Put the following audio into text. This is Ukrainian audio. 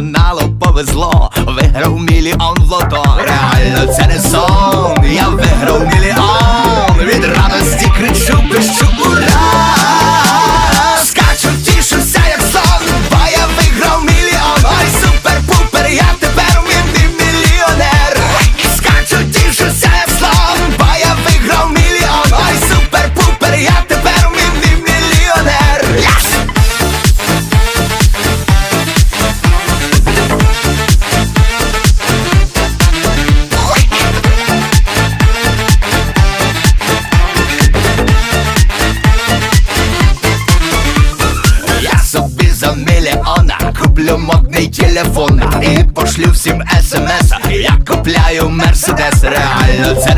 каналу повезло, виграв мільйон в лото. Реально це не сон. до Куплю модный телефон и пошлю всем смс Я купляю Мерседес, реально це